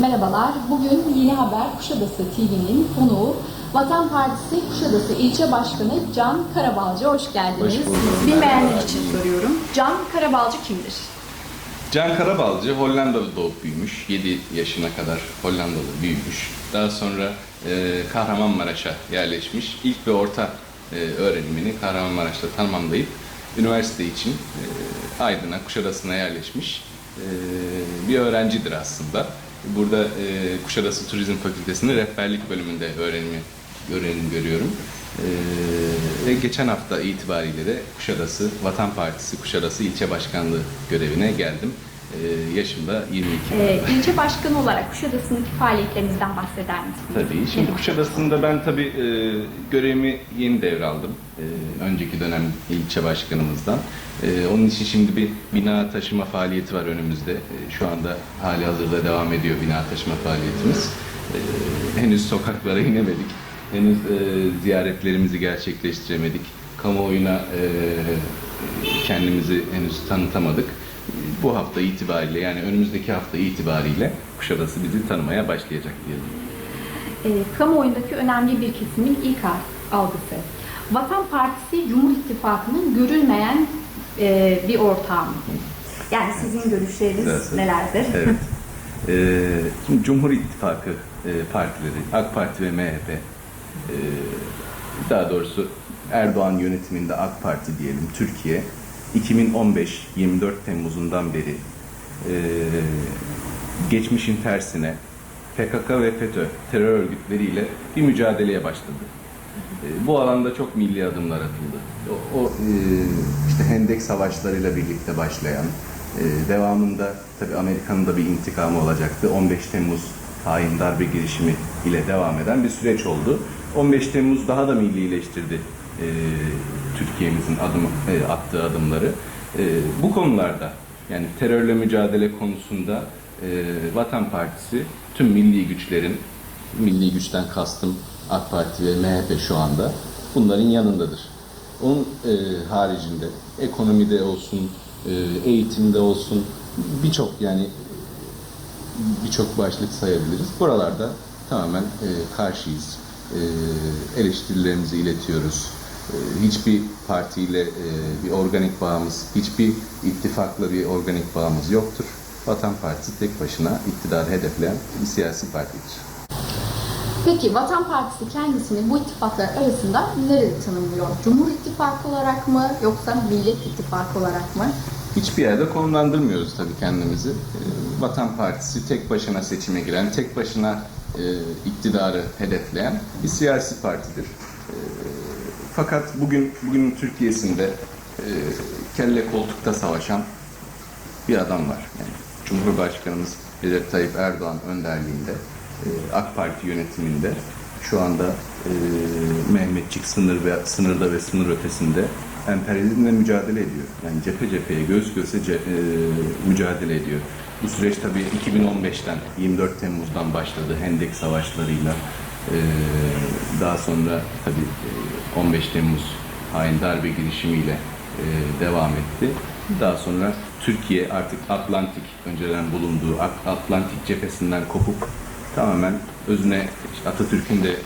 Merhabalar. Bugün Yeni Haber Kuşadası TV'nin konuğu Vatan Partisi Kuşadası İlçe Başkanı Can Karabalcı. Hoş geldiniz. Hoş bulduk. Bilmeyenler için soruyorum. Can Karabalcı kimdir? Can Karabalcı Hollanda'da doğup büyümüş. 7 yaşına kadar Hollanda'da büyümüş. Daha sonra e, Kahramanmaraş'a yerleşmiş. İlk ve orta e, öğrenimini Kahramanmaraş'ta tamamlayıp üniversite için e, Aydın'a, Kuşadası'na yerleşmiş e, bir öğrencidir aslında. Burada e, Kuşadası Turizm Fakültesi'nin rehberlik bölümünde öğrenimi öğrenim görüyorum. E, ve geçen hafta itibariyle de Kuşadası Vatan Partisi Kuşadası İlçe Başkanlığı görevine geldim. E, yaşım da 22. Ee, ilçe başkanı olarak Kuşadası'ndaki faaliyetlerinizden bahseder misiniz? Tabii. Şimdi Kuşadası'nda ben tabii e, görevimi yeni devraldım. E, önceki dönem ilçe başkanımızdan. E, onun için şimdi bir bina taşıma faaliyeti var önümüzde. E, şu anda hali hazırda devam ediyor bina taşıma faaliyetimiz. E, henüz sokaklara inemedik. Henüz e, ziyaretlerimizi gerçekleştiremedik. Kamuoyuna e, kendimizi henüz tanıtamadık. Bu hafta itibariyle yani önümüzdeki hafta itibariyle Kuşadası bizi tanımaya başlayacak diyelim. Ee, kamuoyundaki önemli bir kesimin ilk al- algısı. Vatan Partisi Cumhur İttifakı'nın görülmeyen e, bir ortağı mı? Yani sizin görüşleriniz Evet. nelerdir? Evet. Şimdi Cumhur İttifakı e, partileri, AK Parti ve MHP, e, daha doğrusu Erdoğan yönetiminde AK Parti diyelim, Türkiye 2015 24 Temmuz'undan beri e, geçmişin tersine PKK ve FETÖ terör örgütleriyle bir mücadeleye başladı. E, Bu alanda çok milli adımlar atıldı. O, o e, işte Hendek savaşlarıyla birlikte başlayan, e, devamında tabii Amerika'nın da bir intikamı olacaktı. 15 Temmuz hain darbe girişimi ile devam eden bir süreç oldu. 15 Temmuz daha da millileştirdi e, Türkiye'mizin adım, e, attığı adımları. E, bu konularda yani terörle mücadele konusunda e, Vatan Partisi tüm milli güçlerin milli güçten kastım AK Parti ve MHP şu anda bunların yanındadır. Onun e, haricinde ekonomide olsun, e, eğitimde olsun birçok yani birçok başlık sayabiliriz. Buralarda tamamen e, karşıyız. E, eleştirilerimizi iletiyoruz. E, hiçbir partiyle e, bir organik bağımız, hiçbir ittifakla bir organik bağımız yoktur. Vatan Partisi tek başına iktidarı hedefleyen bir siyasi partidir. Peki Vatan Partisi kendisini bu ittifaklar arasında nerede tanımlıyor? Cumhur İttifakı olarak mı yoksa Millet İttifakı olarak mı? Hiçbir yerde konumlandırmıyoruz tabii kendimizi. Ee, Vatan Partisi tek başına seçime giren, tek başına e, iktidarı hedefleyen bir siyasi partidir. Fakat bugün bugünün Türkiye'sinde e, kelle koltukta savaşan bir adam var. Yani Cumhurbaşkanımız Recep Tayyip Erdoğan önderliğinde, e, AK Parti yönetiminde şu anda e, Mehmetçik sınır ve sınırda ve sınır ötesinde emperyalizmle mücadele ediyor. Yani cephe cepheye, göz göze ce- e, mücadele ediyor. Bu süreç tabii 2015'ten 24 Temmuz'dan başladı Hendek savaşlarıyla. E, daha sonra tabii e, 15 Temmuz hain darbe girişimiyle e, devam etti. Daha sonra Türkiye artık Atlantik, önceden bulunduğu At- Atlantik cephesinden kopup tamamen özüne işte Atatürk'ün de e,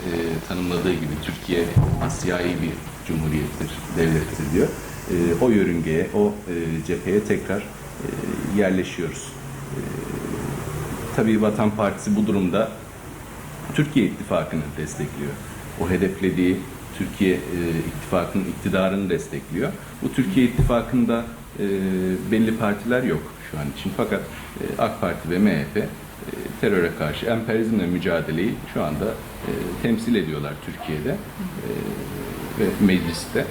tanımladığı gibi Türkiye Asyai bir cumhuriyettir, devlettir diyor. E, o yörüngeye, o e, cepheye tekrar e, yerleşiyoruz. E, tabii Vatan Partisi bu durumda Türkiye ittifakını destekliyor. O hedeflediği Türkiye e, ittifakının iktidarını destekliyor. Bu Türkiye ittifakında e, belli partiler yok şu an için. Fakat e, AK Parti ve MHP e, teröre karşı emperyalizmle mücadeleyi şu anda e, temsil ediyorlar Türkiye'de e, ve mecliste.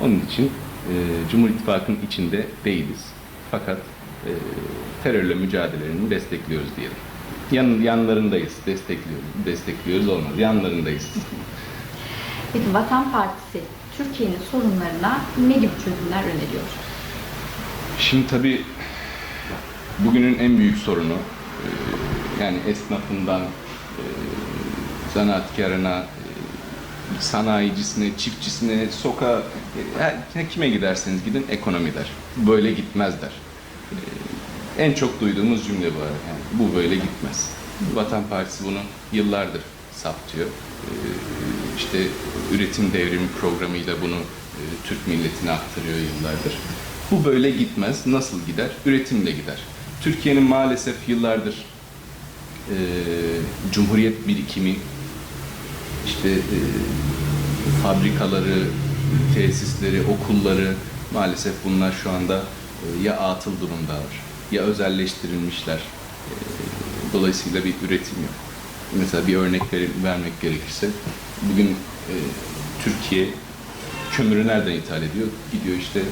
Onun için e, Cumhur İttifakı'nın içinde değiliz. Fakat e, terörle mücadelelerini destekliyoruz diyelim. Yan, yanlarındayız, destekliyoruz. Destekliyoruz olmaz, yanlarındayız. Peki Vatan Partisi Türkiye'nin sorunlarına ne gibi çözümler öneriyor? Şimdi tabii bugünün en büyük sorunu e, yani esnafından e, zanaatkarına, e, sanayicisine, çiftçisine, sokağa, kime giderseniz gidin ekonomi der. Böyle gitmez der. E, En çok duyduğumuz cümle bu. Yani bu böyle gitmez. Vatan Partisi bunu yıllardır saptıyor. Ee, işte üretim devrimi programıyla bunu e, Türk milletine aktarıyor yıllardır. Bu böyle gitmez. Nasıl gider? Üretimle gider. Türkiye'nin maalesef yıllardır e, cumhuriyet birikimi, işte e, fabrikaları, tesisleri, okulları maalesef bunlar şu anda e, ya atıl durumdalar ya özelleştirilmişler. E, dolayısıyla bir üretim yok. Mesela bir örnek ver- vermek gerekirse bugün e, Türkiye kömürü nereden ithal ediyor? Gidiyor işte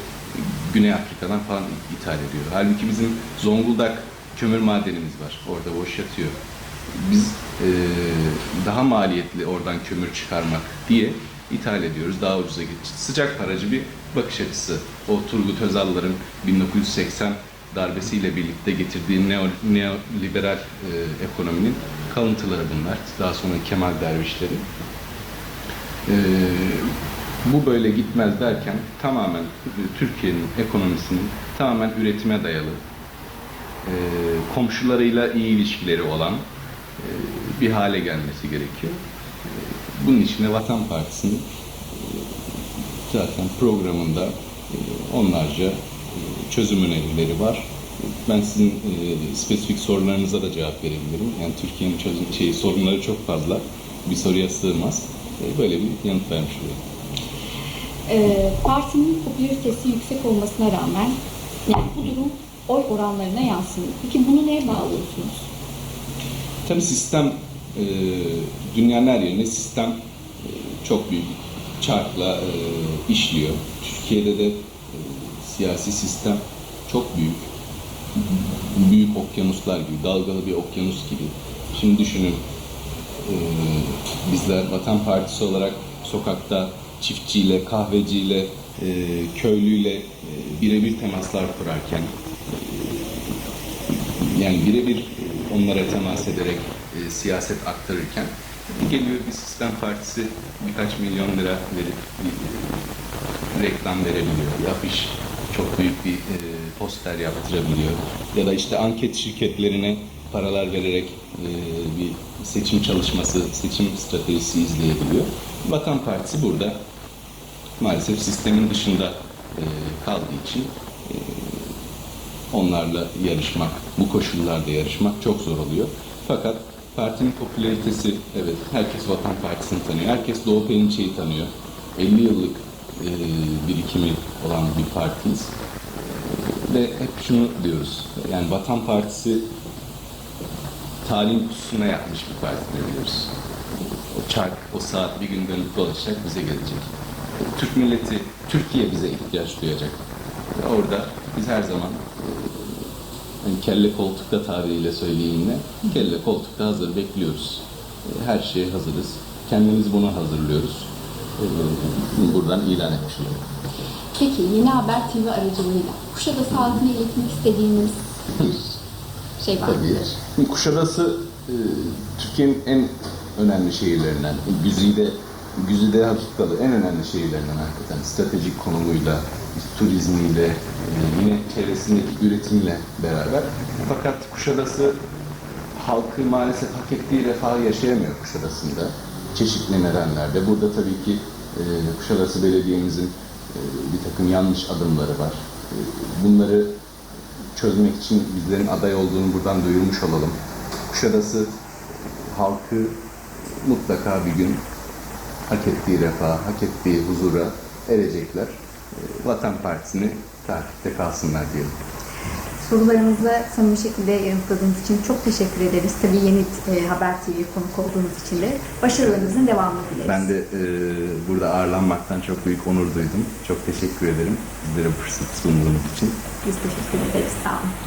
Güney Afrika'dan falan ithal ediyor. Halbuki bizim Zonguldak kömür madenimiz var. Orada boş yatıyor. Biz e, daha maliyetli oradan kömür çıkarmak diye ithal ediyoruz. Daha ucuza geç. Sıcak paracı bir bakış açısı. O Turgut Özal'ların 1980 darbesiyle birlikte getirdiği neo, neoliberal e, ekonominin kalıntıları bunlar. Daha sonra Kemal Dervişleri. Ee, bu böyle gitmez derken tamamen Türkiye'nin ekonomisinin tamamen üretime dayalı, e, komşularıyla iyi ilişkileri olan e, bir hale gelmesi gerekiyor. E, Bunun için de Vatan Partisi'nin e, zaten programında e, onlarca e, çözüm önerileri var. Ben sizin e, spesifik sorularınıza da cevap verebilirim. Yani Türkiye'nin çözüm şey sorunları çok fazla. Bir soruya sığmaz. E, Böyle bir yanıt vermiş olayım. Ee, partinin popülaritesi yüksek olmasına rağmen yani bu durum oy oranlarına yansımıyor. Peki bunu neye bağlıyorsunuz? Tabii sistem e, dünyanın her yerinde sistem e, çok büyük çarkla e, işliyor. Türkiye'de de e, siyasi sistem çok büyük. Büyük okyanuslar gibi, dalgalı bir okyanus gibi. Şimdi düşünün e, bizler Vatan Partisi olarak sokakta çiftçiyle, kahveciyle, e, köylüyle e, birebir temaslar kurarken yani birebir onlara temas ederek siyaset aktarırken geliyor bir sistem partisi birkaç milyon lira verip bir reklam verebiliyor. Bir afiş çok büyük bir e, poster yaptırabiliyor. Ya da işte anket şirketlerine paralar vererek e, bir seçim çalışması, seçim stratejisi izleyebiliyor. Vatan Partisi burada maalesef sistemin dışında e, kaldığı için e, onlarla yarışmak, bu koşullarda yarışmak çok zor oluyor. Fakat partinin popülaritesi, evet herkes Vatan Partisi'ni tanıyor, herkes Doğu Perinçek'i tanıyor. 50 yıllık e, birikimi olan bir partiyiz. Ve hep şunu diyoruz, yani Vatan Partisi talim kutusuna yapmış bir parti diyoruz. O çark, o saat bir gün dönüp dolaşacak, bize gelecek. Türk milleti, Türkiye bize ihtiyaç duyacak. Ve Orada biz her zaman hani kelle koltukta tabiriyle söyleyeyimle kelle koltukta hazır bekliyoruz. E, Her şeye hazırız. Kendimiz bunu hazırlıyoruz. E, Buradan ilan etmiş olalım. Peki Yeni Haber TV aracılığıyla Kuşadası halkına iletmek istediğiniz şey var mıdır? Kuşadası e, Türkiye'nin en önemli şehirlerinden, Güzide, Güzide Hakikalı en önemli şehirlerinden hakikaten stratejik konumuyla, turizmiyle, e, yine çevresindeki üretimle beraber. Fakat Kuşadası halkı maalesef hak ettiği refahı yaşayamıyor Kuşadası'nda. Çeşitli nedenlerde. Burada tabii ki e, Kuşadası Belediye'mizin e, bir takım yanlış adımları var. E, bunları çözmek için bizlerin aday olduğunu buradan duyurmuş olalım. Kuşadası halkı mutlaka bir gün hak ettiği refaha, hak ettiği huzura erecekler. E, Vatan Partisi'ni takipte kalsınlar diyelim. Sorularımızı samimi şekilde yanıtladığınız için çok teşekkür ederiz. Tabii Yeni e, Haber TV'ye konuk olduğunuz için de başarılarınızın devamını dileriz. Ben de e, burada ağırlanmaktan çok büyük onur duydum. Çok teşekkür ederim sizlere bu fırsat sunduğunuz için. Biz teşekkür ederiz. Sağ olun.